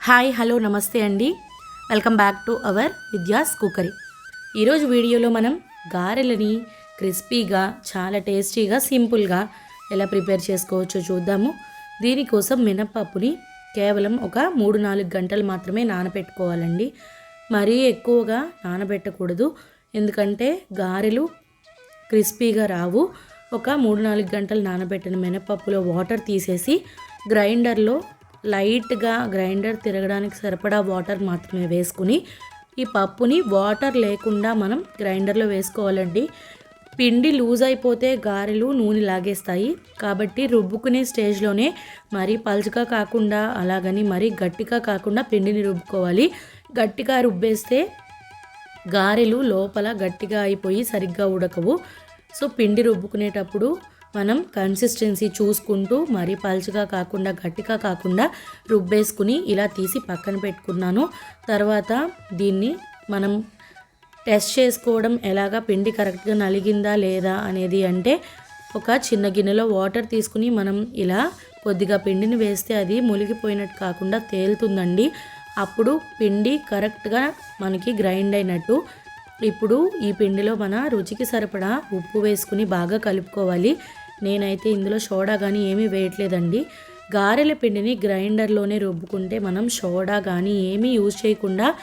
Hi hello నమస్తే అండి. Welcome back to our Vidya's cookery. ఈరోజు వీడియోలో మనం గారెలని క్రిస్పీగా చాలా టేస్టీగా సింపుల్గా ఎలా ప్రిపేర్ చేసుకోవచ్చో చూద్దాము. దీనికోసం మినప్పప్పుని కేవలం ఒక మూడు నాలుగు గంటలు మాత్రమే నానబెట్టుకోవాలండి మరీ ఎక్కువగా నానబెట్టకూడదు. ఎందుకంటే గారెలు క్రిస్పీగా రావు. ఒక మూడు నాలుగు గంటలు నానబెట్టిన మినపప్పులో వాటర్ తీసేసి గ్రైండర్లో లైట్గా గ్రైండర్ తిరగడానికి సరిపడా వాటర్ మాత్రమే వేసుకుని ఈ పప్పుని వాటర్ లేకుండా మనం గ్రైండర్లో వేసుకోవాలండి. పిండి లూజ్ అయిపోతే గారెలు నూనె లాగేస్తాయి. కాబట్టి రుబ్బుకునే స్టేజ్లోనే మరీ పలుచగా కాకుండా అలాగని మరీ గట్టిగా కాకుండా పిండిని రుబ్బుకోవాలి. గట్టిగా రుబ్బేస్తే గారెలు లోపల గట్టిగా అయిపోయి సరిగ్గా ఉడకవు. సో పిండి రుబ్బుకునేటప్పుడు మనం కన్సిస్టెన్సీ చూసుకుంటూ మరీ పలుచగా కాకుండా గట్టిగా కాకుండా రుబ్బేసుకుని ఇలా తీసి పక్కన పెట్టుకున్నాను. తర్వాత దీన్ని మనం టెస్ట్ చేసుకోవడం ఎలాగా పిండి కరెక్ట్గా నలిగిందా లేదా అనేది అంటే ఒక చిన్న గిన్నెలో వాటర్ తీసుకుని మనం ఇలా కొద్దిగా పిండిని వేస్తే అది మునిగిపోయినట్టు కాకుండా తేలుతుందండి. అప్పుడు పిండి కరెక్ట్గా మనకి గ్రైండ్ అయినట్టు ఇప్పుడు ఈ పిండిలో మన రుచికి సరిపడా ఉప్పు వేసుకుని బాగా కలుపుకోవాలి. నేనైతే ఇందులో సోడా కానీ ఏమీ వేయట్లేదండి. గారెల పిండిని గ్రైండర్లోనే రుబ్బుకుంటే మనం సోడా కానీ ఏమీ యూజ్ చేయకుండా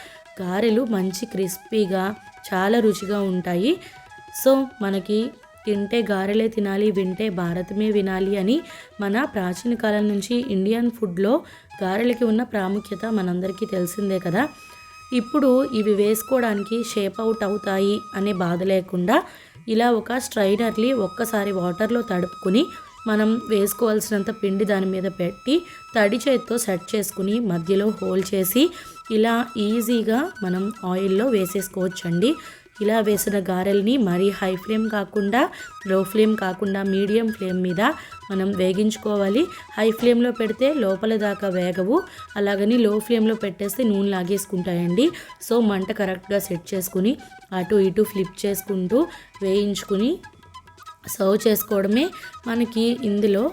గారెలు మంచి క్రిస్పీగా చాలా రుచిగా ఉంటాయి. సో మనకి తింటే గారెలే తినాలి వింటే భారతమే వినాలి అని మన ప్రాచీన కాలం నుంచి ఇండియన్ ఫుడ్లో గారెలకి ఉన్న ప్రాముఖ్యత మనందరికీ తెలిసిందే కదా. ఇప్పుడు ఇవి వేసుకోవడానికి షేప్ అవుట్ అవుతాయి అనే బాధ లేకుండా ఇలా ఒక స్ట్రైనర్ని ఒక్కసారి వాటర్లో తడుపుకుని మనం వేసుకోవాల్సినంత పిండి దాని మీద పెట్టి తడి చేతితో సెట్ చేసుకుని మధ్యలో హోల్ చేసి ఇలా ఈజీగా మనం ఆయిల్లో వేసేసుకోవచ్చండి. ఇలా వేసిన గారెల్ని మరీ హై ఫ్లేమ్ కాకుండా లో ఫ్లేమ్ కాకుండా మీడియం ఫ్లేమ్ మీద మనం వేగించుకోవాలి. హై ఫ్లేమ్లో పెడితే లోపల దాకా వేగవు. అలాగని లో ఫ్లేమ్లో పెట్టేస్తే నూనె లాగేసుకుంటాయండి. సో మంట కరెక్ట్గా సెట్ చేసుకుని అటు ఇటు ఫ్లిప్ చేసుకుంటూ వేయించుకుని సర్వ్ చేసుకోవడమే మనకి ఇందులో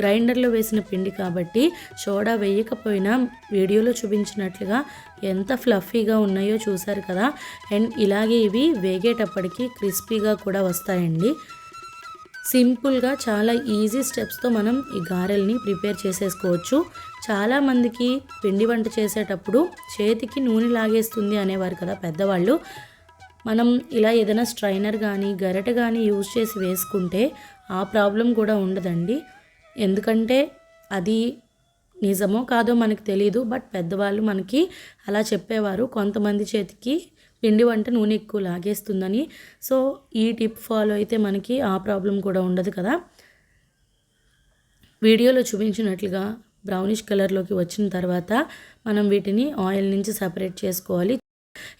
గ్రైండర్లో వేసిన పిండి కాబట్టి సోడా వేయకపోయినా వీడియోలో చూపించినట్లుగా ఎంత ఫ్లఫీగా ఉన్నాయో చూసారు కదా. అండ్ ఇలాగే ఇవి వేగేటప్పటికి క్రిస్పీగా కూడా వస్తాయండి. సింపుల్గా చాలా ఈజీ స్టెప్స్తో మనం ఈ గారెల్ని ప్రిపేర్ చేసేసుకోవచ్చు. చాలామందికి పిండి వంట చేసేటప్పుడు చేతికి నూనె లాగేస్తుంది అనేవారు కదా పెద్దవాళ్ళు. మనం ఇలా ఏదైనా స్ట్రైనర్ కానీ గరిట కానీ యూజ్ చేసి వేసుకుంటే ఆ ప్రాబ్లం కూడా ఉండదండి. ఎందుకంటే అది నిజమో కాదో మనకు తెలియదు బట్ పెద్దవాళ్ళు మనకి అలా చెప్పేవారు. కొంతమంది చేతికి పిండి వంట నూనె ఎక్కువ లాగేస్తుందని. సో ఈ టిప్ ఫాలో అయితే మనకి ఆ ప్రాబ్లం కూడా ఉండదు కదా. వీడియోలో చూపించినట్లుగా బ్రౌనిష్ కలర్లోకి వచ్చిన తర్వాత మనం వీటిని ఆయిల్ నుంచి సపరేట్ చేసుకోవాలి.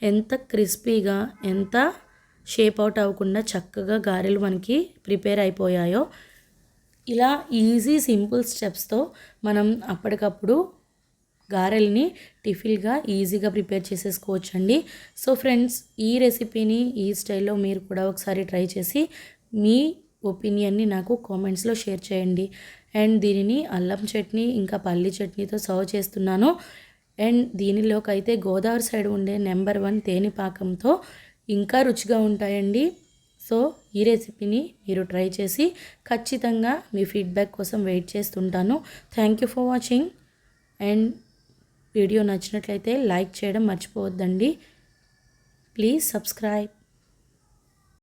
ఎంత క్రిస్పీగా ఎంత షేప్ అవుట్ అవ్వకుండా చక్కగా గారెలు మనకి ప్రిపేర్ అయిపోయాయో. ఇలా ఈజీ సింపుల్ స్టెప్స్తో మనం అప్పటికప్పుడు గారెల్ని టిఫిల్గా ఈజీగా ప్రిపేర్ చేసేసుకోవచ్చండి. సో ఫ్రెండ్స్ ఈ రెసిపీని ఈ స్టైల్లో మీరు కూడా ఒకసారి ట్రై చేసి మీ ఒపీనియన్ని నాకు కామెంట్స్లో షేర్ చేయండి. అండ్ దీనిని అల్లం చట్నీ ఇంకా పల్లి చట్నీతో సర్వ్ చేస్తున్నాను. అండ్ దీనిలోకైతే గోదావరి సైడ్ ఉండే నెంబర్ వన్ తేనె పాకంతో ఇంకా రుచిగా ఉంటాయండి. సో ఈ రెసిపీని మీరు ట్రై చేసి ఖచ్చితంగా మీ ఫీడ్బ్యాక్ కోసం వెయిట్ చేస్తుంటాను. Thank you for watching. And video నచ్చినట్లయితే లైక్ చేయడం మర్చిపోవద్దండి. Please subscribe.